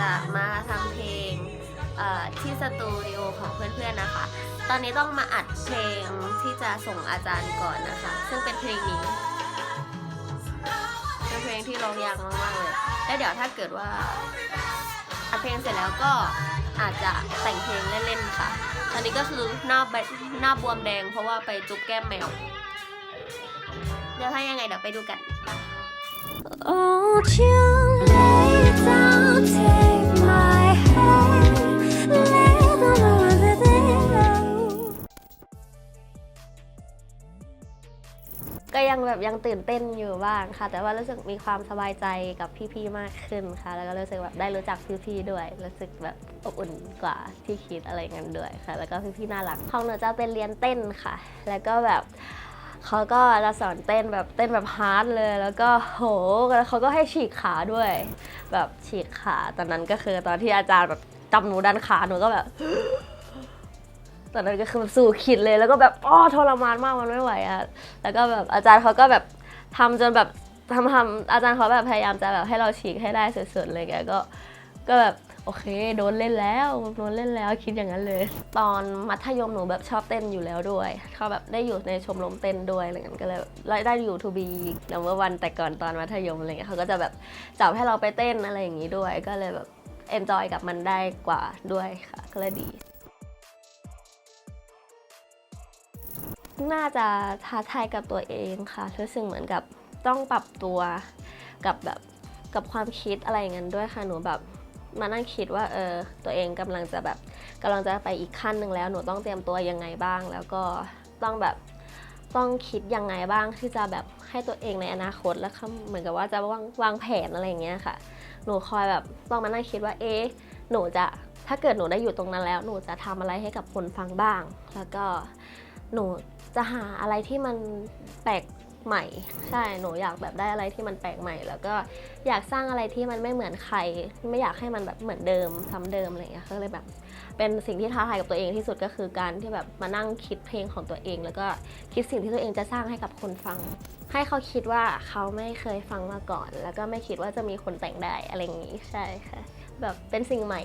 จะมาทำเพลงที่สตูดิโอของเพื่อนๆนะคะ ตอนนี้ต้องมาอัดเพลงที่จะส่งอาจารย์ก่อนนะคะ ซึ่งเป็นเพลงนี้ เป็นเพลงที่ร้องยากมากๆเลย แล้วเดี๋ยวถ้าเกิดว่าอัดเพลงเสร็จแล้วก็อาจจะแต่งเพลงเล่นๆค่ะ ตอนนี้ก็คือหน้าบหน้าบวมแดงเพราะว่าไปจุ๊บแก้มแมว เดี๋ยวถ้ายังไงเดี๋ยวไปดูกัน Won't you แบบยังตื่นเต้นอยู่บ้างค่ะ แต่ว่ารู้สึกมีความสบายใจกับพี่ๆมากขึ้นค่ะ แล้วก็รู้สึกแบบได้รู้จักพี่ๆด้วย รู้สึกแบบอบอุ่นกว่าที่คิดอะไรเงี้ยด้วยค่ะ แล้วก็พี่ๆน่ารักของหนูจะเป็นเรียนเต้นค่ะ แล้วก็แบบเขาก็จะสอนเต้นแบบเต้นแบบฮาร์ดเลย แล้วก็โหแล้วเขาก็ให้ฉีกขาด้วย แบบฉีกขาตอนนั้นก็คือตอนที่อาจารย์แบบจับหนูดันขาหนูก็แบบ ตอนนั้นก็คือแบบสู้ขิดเลยแล้วก็แบบอ้อทรมานมากมันไม่ไหวอะแล้วก็แบบอาจารย์เขาก็แบบทำจนแบบทำทำอาจารย์เขาแบบพยายามจะแบบให้เราฉีกให้ได้สุดๆเลยแกก็ก็แบบโอเคโดนเล่นแล้วโดนเล่นแล้วคิดอย่างนั้นเลย ตอนมัธยมหนูแบบชอบเต้นอยู่แล้วด้วยเขาแบบได้อยู่ในชมรมเต้นด้วยอะไรเงี้ยก็เลยแล้ได้อยู่ทูบีนัมเบอร์วันแต่ก่อนตอนมัธยมอะไรเงี้ยเขาก็จะแบบจับให้เราไปเต้นอะไรอย่างงี้ด้วย ก็เลยแบบเอนจอยกับมันได้กว่าด้วยค่ะก็เลยดี น่าจะท้าทายกับตัวเองค่ะรู้สึกเหมือนกับต้องปรับตัวกับแบบกับความคิดอะไรอย่างนั้นด้วยค่ะหนูแบบมานั่งคิดว่าเออตัวเองกำลังจะแบบกำลังจะไปอีกขั้นหนึ่งแล้วหนูต้องเตรียมตัวยังไงบ้าง แล้วก็ต้องแบบต้องคิดยังไงบ้างที่จะแบบให้ตัวเองในอนาคตแล้วก็เหมือนกับว่าจะวางวางแผนอะไรอย่างเงี้ยค่ะ หนูคอยแบบต้องมานั่งคิดว่าเอ๊ะหนูจะถ้าเกิดหนูได้อยู่ตรงนั้นแล้ว หนูจะทำอะไรให้กับคนฟังบ้าง แล้วก็หนู จะหาอะไรที่มันแปลกใหม่ ใช่หนูอยากแบบได้อะไรที่มันแปลกใหม่ แล้วก็อยากสร้างอะไรที่มันไม่เหมือนใคร ไม่อยากให้มันแบบเหมือนเดิมซ้ำเดิมอะไรอย่างเงี้ยก็เลยแบบ เป็นสิ่งที่ท้าทายกับตัวเองที่สุดก็คือการที่แบบมานั่งคิดเพลงของตัวเอง แล้วก็คิดสิ่งที่ตัวเองจะสร้างให้กับคนฟัง ให้เขาคิดว่าเขาไม่เคยฟังมาก่อน แล้วก็ไม่คิดว่าจะมีคนแต่งได้อะไรอย่างงี้ใช่ค่ะแบบเป็นสิ่งใหม่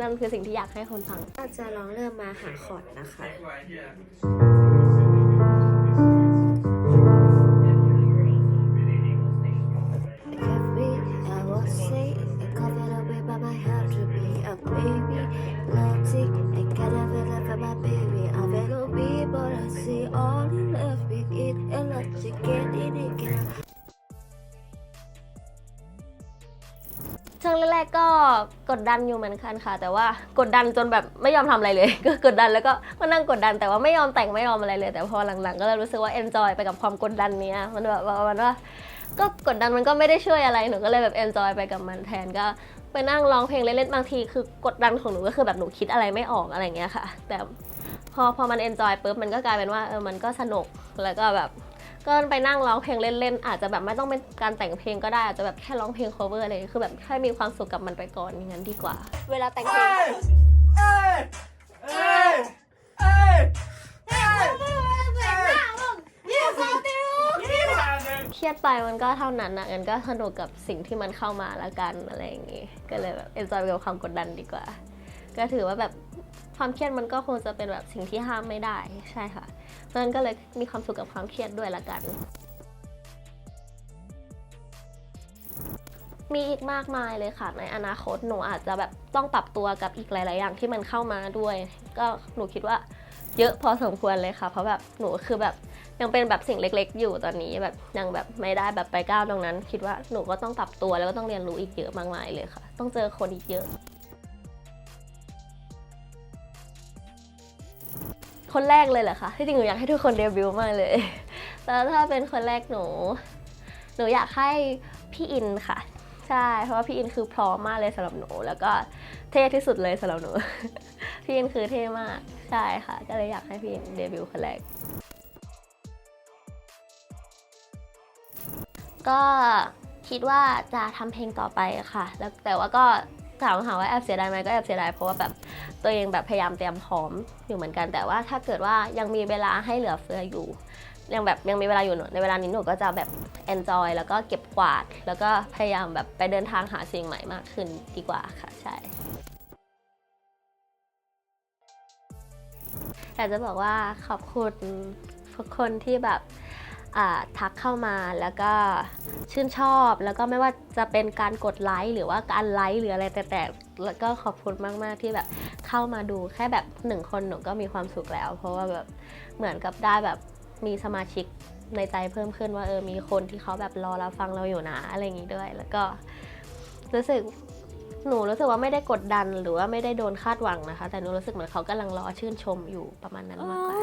นั่นคือสิ่งที่อยากให้คนฟัง ก็จะลองเริ่มมาหาคอร์ดนะคะ รก ๆ ก็กดดันอยู่เหมือนกันค่ะ แต่ว่ากดดันจนแบบไม่ยอมทำอะไรเลย ก็กดดันแล้วก็มานั่งกดดัน แต่ว่าไม่ยอมแต่งไม่ยอมอะไรเลย แต่พอหลังๆ ก็เลยรู้สึกว่า enjoy ไปกับความกดดันเนี้ยมันแบบว่ามันว่าก็กดดันมันก็ไม่ได้ช่วยอะไรหนูก็เลยแบบ enjoy ไปกับมันแทนก็ไปนั่งร้องเพลงเล่นๆบางที คือกดดันของหนูก็คือแบบหนูคิดอะไรไม่ออกอะไรเงี้ยค่ะ แต่พอพอมัน enjoy ปุ๊บมันก็กลายเป็นว่าเออมันก็สนุกแล้วก็แบบ ก็ไปนั่งร้องเพลงเล่นๆ อาจจะแบบไม่ต้องเป็นการแต่งเพลงก็ได้อาจจะแบบแค่ร้องเพลง cover อะไรอย่างเงี้ยคือแบบแค่มีความสุขกับมันไปก่อนอย่างนั้นดีกว่า เวลาแต่งเพลงเครียดไปมันก็เท่านั้นนะงั้นก็สนุกกับสิ่งที่มันเข้ามาละกันอะไรอย่างงี้ ก็เลยแบบเอนจอยกับความกดดันดีกว่า ก็ถือว่าแบบ ความเครียดมันก็คงจะเป็นแบบสิ่งที่ห้ามไม่ได้ใช่ค่ะเพราะฉะนั้นก็เลยมีความสุขกับความเครียดด้วยละกัน มีอีกมากมายเลยค่ะ ในอนาคตหนูอาจจะแบบต้องปรับตัวกับอีกหลาย ๆ อย่างที่มันเข้ามาด้วย ก็หนูคิดว่าเยอะพอสมควรเลยค่ะ เพราะแบบหนูคือแบบยังเป็นแบบสิ่งเล็ก ๆ อยู่ตอนนี้แบบยังแบบไม่ได้แบบไปก้าวตรงนั้น คิดว่าหนูก็ต้องปรับตัวแล้วก็ต้องเรียนรู้อีกเยอะมากมายเลยค่ะ ต้องเจอคนอีกเยอะ คนแรกเลยเหรอคะที่จริงหนูอยากให้ทุกคนเดบิวต์มากเลย แล้วถ้าเป็นคนแรกหนู หนูอยากให้พี่อินค่ะ ใช่ เพราะว่าพี่อินคือพร้อมมากเลยสำหรับหนู แล้วก็เท่ที่สุดเลยสำหรับหนู พี่อินคือเท่มาก ใช่ค่ะ ก็เลยอยากให้พี่อินเดบิวต์คนแรก ก็คิดว่าจะทำเพลงต่อไปค่ะ แล้วแต่ว่าก็ ถามหาว่าแอบเสียดายไหมก็แอบเสียดายเพราะว่าแบบตัวเองแบบพยายามเตรียมพร้อมอยู่เหมือนกัน แต่ว่าถ้าเกิดว่ายังมีเวลาให้เหลือเฟืออยู่ยังแบบยังมีเวลาอยู่ในเวลานี้หนูก็จะแบบ enjoy แล้วก็เก็บกวาด แล้วก็พยายามแบบไปเดินทางหาสิ่งใหม่มากขึ้นดีกว่าค่ะใช่อยากจะบอกว่าขอบคุณทุกคนที่แบบ ทักเข้ามาแล้วก็ชื่นชอบ แล้วก็ไม่ว่าจะเป็นการกดไลค์หรือว่าการไลค์หรืออะไรแต่แต่แล้วก็ขอบคุณมาก ๆ ที่แบบเข้ามาดูแค่แบบหนึ่งคนหนูก็มีความสุขแล้ว เพราะว่าแบบเหมือนกับได้แบบมีสมาชิกในใจเพิ่มขึ้นว่าเออมีคนที่เขาแบบรอรับฟังเราอยู่นะอะไรอย่างนี้ด้วย แล้วก็รู้สึกหนูรู้สึกว่าไม่ได้กดดันหรือว่าไม่ได้โดนคาดหวังนะคะ แต่หนูรู้สึกเหมือนเขากำลังรอชื่นชมอยู่ประมาณนั้นมากกว่า